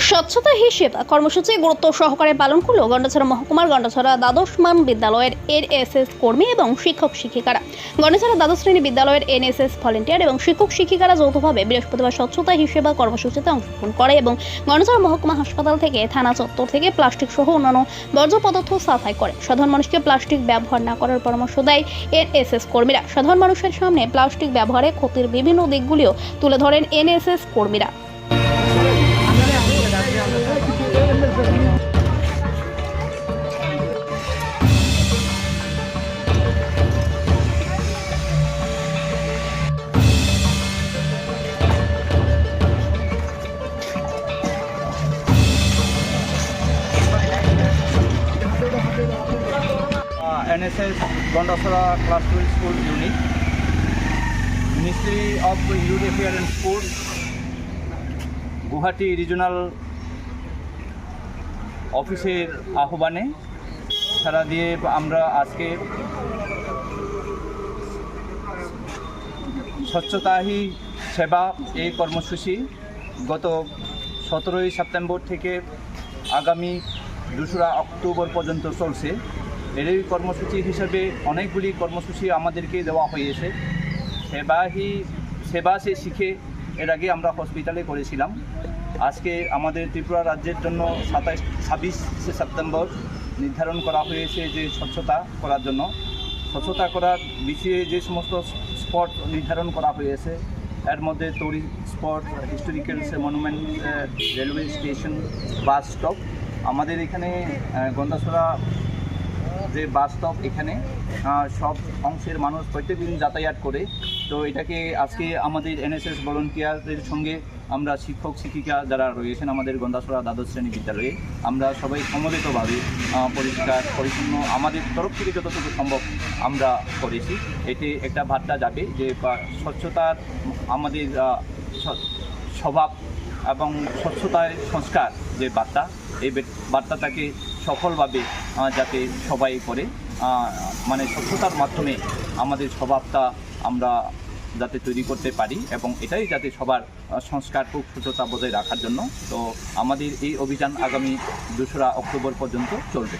স্বচ্ছতা হিসেবে কর্মসূচি গুরুত্ব সহকারে পালন করল গন্ডাছড়া মহকুমার গন্ডাছড়া দ্বাদশ মান বিদ্যালয়ের এনএসএস কর্মী এবং শিক্ষক শিক্ষিকারা। গন্ডাছড়া দ্বাদশ শ্রেণি বিদ্যালয়ের এনএসএস ভলেন্টিয়ার এবং শিক্ষক শিক্ষিকারা যৌথভাবে বৃহস্পতিবার স্বচ্ছতা হিসেবে কর্মসূচিতে অংশগ্রহণ করে এবং গন্ডাছড়া মহকুমা হাসপাতাল থেকে থানা চত্বর থেকে প্লাস্টিক সহ অন্যান্য বর্জ্য পদার্থ সাফাই করে। সাধারণ মানুষকে প্লাস্টিক ব্যবহার না করার পরামর্শ দেয় এনএসএস কর্মীরা। সাধারণ মানুষের সামনে প্লাস্টিক ব্যবহারে ক্ষতির বিভিন্ন দিকগুলিও তুলে ধরেন এনএসএস কর্মীরা। NSS Gondasara Class 2 School Unit, Ministry of Youth Affairs and Sports, Guwahati regional অফিসের আহ্বানে সারা দিয়ে আমরা আজকে স্বচ্ছতা হি সেবা এই কর্মসূচি গত সতেরোই সেপ্টেম্বর থেকে আগামী দোসরা অক্টোবর পর্যন্ত চলছে। এর এই কর্মসূচি হিসেবে অনেকগুলি কর্মসূচি আমাদেরকে দেওয়া হয়েছে। সেবা হি সেবা সে শিখে এর আগে আমরা হসপিটালে করেছিলাম। আজকে আমাদের ত্রিপুরা রাজ্যের জন্য সাতাইশ, ছাব্বিশে সেপ্টেম্বর নির্ধারণ করা হয়েছে যে স্বচ্ছতা করার জন্য। স্বচ্ছতা করার বিষয়ে যে সমস্ত স্পট নির্ধারণ করা হয়েছে, এর মধ্যে তরি spot historical monument railway station bus stop আমাদের এখানে গন্ডাছড়া যে বাস্তব এখানে সব অংশের মানুষ প্রত্যেকদিন যাতায়াত করে। তো এটাকে আজকে আমাদের এনএসএস ভলেন্টিয়ারদের সঙ্গে আমরা শিক্ষক, শিক্ষিকা যারা রয়েছেন আমাদের গন্ডাছড়া দ্বাদশ শ্রেণি বিদ্যালয়ে, আমরা সবাই সমবেতভাবে পরিষ্কার, পরিচ্ছন্ন, আমাদের তরফ থেকে যতটুকু সম্ভব আমরা করেছি। এতে একটা বার্তা যাবে যে স্বচ্ছতার আমাদের স্বভাব এবং স্বচ্ছতার সংস্কার যে বার্তা, এই বার্তাটাকে সফলভাবে যাতে সবাই করে মানে স্বচ্ছতার মাধ্যমে আমাদের স্বভাবটা আমরা যাতে তৈরি করতে পারি এবং এটাই যাতে সবার সংস্কার খুব সুস্থতা বজায় রাখার জন্য। তো আমাদের এই অভিযান আগামী দোসরা অক্টোবর পর্যন্ত চলবে।